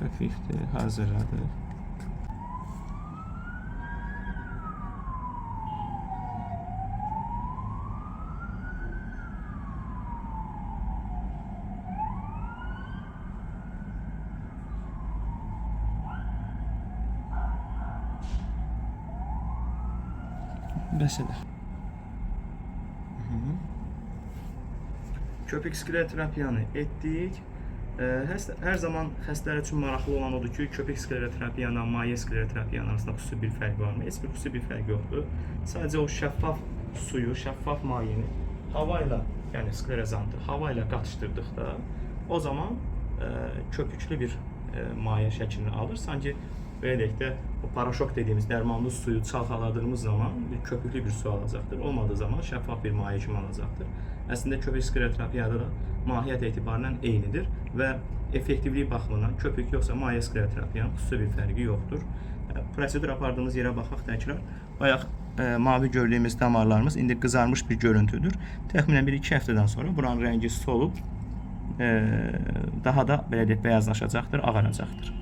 Xəfifdir, hazırladı. Bəs elə. Köpük skleroterapiyanı etdik. Ə, Hər, hər zaman xəstələr üçün maraqlı olan odur ki, köpük skleroterapiyanla maye skleroterapiyanın arasında xüsusi bir fərq varmı? Heç bir xüsusi bir fərq yoxdur. Sadəcə o şəffaf suyu, şəffaf mayeni hava ilə, yəni sklerozantı hava ilə qatışdırdıqda o zaman ə, köpüklü bir ə, maye alır. Sanki belə deyək də o paraşok dediyimiz dərmanlı suyu çalxaladığımız zaman bir köpüklü bir su alacaqdır. Olmadığı zaman şəffaf bir maye kimi alacaqdır. Əslində köpük skleroterapiyada da mahiyyət etibarən eynidir və effektivlik baxımından köpük yoxsa maye skleroterapiyanın xüsusi bir fərqi yoxdur. Ə, Prosedur apardığımız yerə baxaq təkrar. Bayaq ə, mavi gördüyümüz damarlarımız indi qızarmış bir görüntüdür. Təxminən 1-2 həftədən sonra buranın rəngi solub daha da belə deyək bəyazlaşacaqdır, ağaracaqdır.